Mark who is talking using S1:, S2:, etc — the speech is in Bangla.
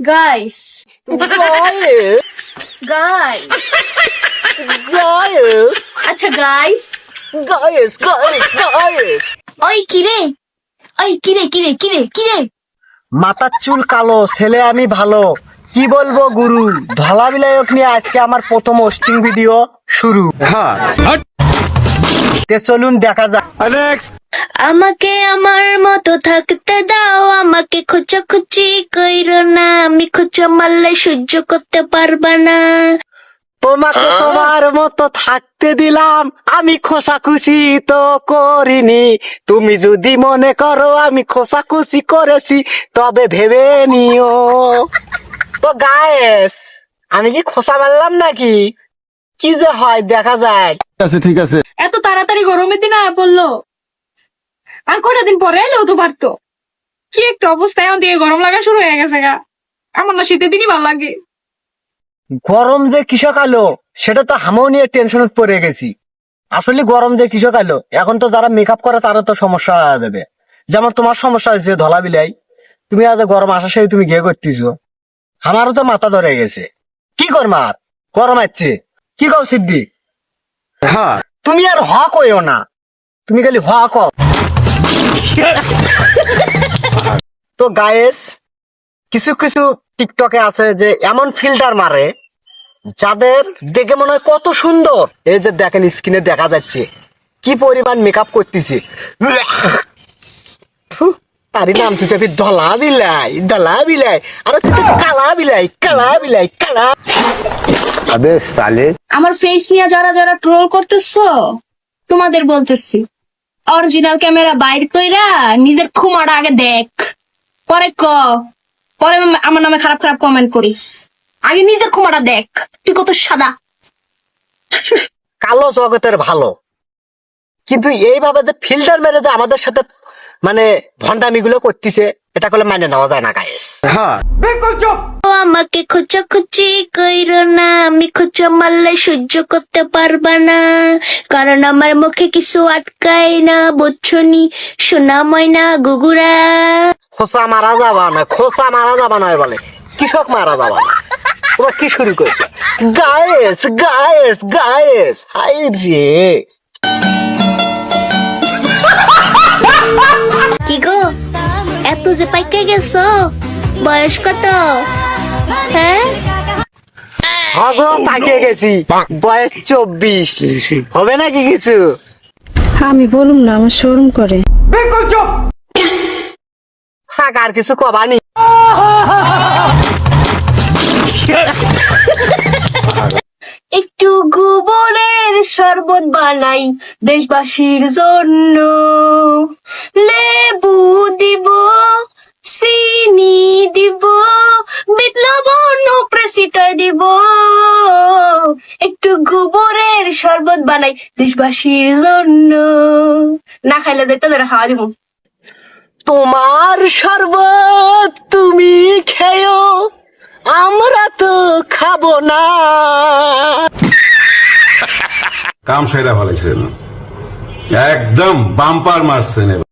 S1: গাইস
S2: গায়েস
S1: গাইস
S2: গায়েস
S1: আচ্ছা গাইস
S2: গায়েস গায়েস গায়েস
S1: ওই কিরে? ওই কিরে কিরে কিরে কিরে?
S2: মাথার চুল কালো ছেলে আমি ভালো। কি বলব গুরু? ধলা বিলায়ক নিয়ে আজকে আমার প্রথম হোস্টিং ভিডিও শুরু। তে চলুন দেখা যাক।
S1: আমাকে আমার মতো থাকতে দাও আমাকে খোঁচাখুচি কইরো না আমি খোঁচা মারলে সহ্য করতে পারবা না।
S2: তোমাকে তোমার মতো থাকতে দিলাম আমি খোসাখুশি তো করিনি। তুমি যদি মনে করো আমি খোসাখুশি করেছি তবে ভেবে নিও। তো গায়েস আমি কি খোসা মারলাম নাকি? কি যে হয় দেখা যায় ঠিক
S3: আছে ঠিক আছে।
S4: তাড়াতাড়ি গরমের দিন আয়া পড়ল আর কয়টা দিন পরে এলেও তো পারতো কি একটা অবস্থা এখন দিয়ে গরম লাগা শুরু হয়ে গেছে গা। আমার না শীতের দিনই ভালো লাগে।
S2: গরম যে কৃষক আলো সেটা তো হামও নিয়ে টেনশনে পড়ে গেছি। আসলে গরম যে কৃষক আলো এখন তো যারা মেকআপ করে তারা তো সমস্যা হয়ে যাবে। যেমন তোমার সমস্যা হয়েছে ধলা বিলাই তুমি আজ গরম আসার সাথে তুমি গিয়ে করতেছো। আমারও তো মাথা ধরে গেছে। কি করমার গরম আসছে কি কও সিদ্ধি
S3: হ্যাঁ
S2: তুমি আর হ কইও না। তুমি খালি হ ক তো গায়েস কিছু কিছু টিকটকে আছে যে এমন ফিল্টার মারে, যাদের দেখে মনে হয় কত সুন্দর। এই যে দেখেন স্ক্রিনে দেখা যাচ্ছে, কি পরিমাণ মেকআপ করতেছে। তারই নাম তুই ধলা বিলাই ধলা বিলাই আরে তুই কালা বিলাই কালা বিলাই কালা।
S3: আবে সালে।
S1: আমার ফেস নিয়ে যারা যারা ট্রোল করতেছো তোমাদের বলতেছি অরিজিনাল ক্যামেরা বাইর কইরা নিজের খুমাটা আগে দেখ। পরে ক পরে আমার নামে খারাপ খারাপ কমেন্ট করিস। আগে নিজের খুমাটা দেখ তুই কত সাদা।
S2: কালো জগতের ভালো। কিন্তু এইভাবে যে ফিল্টার মেরে যে আমাদের সাথে মানে ভণ্ডামিগুলো করতেছে এটা করলে মানে নেওয়া যায় না গায়েস
S3: হ্যাঁ।
S1: আমাকে খোঁচা খুচি কইরো না আমি খোঁচা মারলে সহ্য করতে পারবা না। কারণ আমার মুখে কিছু আটকায় না বুঝছনি সোনা ময়না গুগুরা।
S2: খোসা মারা যাবা না খোসা মারা যাবা না বলে। কৃষক মারা যাবা না। তোমরা কি শুরু করছ? গায়েস গায়েস গায়েস হাই রে।
S1: যে পাইকে গেছো? বয়স কত? হ্যাঁ
S2: পাকে গেছি। বয়স চব্বিশ। হবে নাকি কিছু?
S5: আমি বলুম না আমার শোরুম করে।
S2: থাক আর কিছু কবানি
S1: একটু গোবরের শরবত বানাই দেশবাসীর জন্য। লেবু দিব। গোবরের শরবত বানাই দেশবাসীর জন্য। না খাইলে দেখতে ধরে খাওয়া দিব।
S2: তোমার শরবত তুমি খেয়েও আমরা তো খাব না।
S6: কাম সেরা ফেলাইছেন। একদম বাম্পার মারছেন এবার।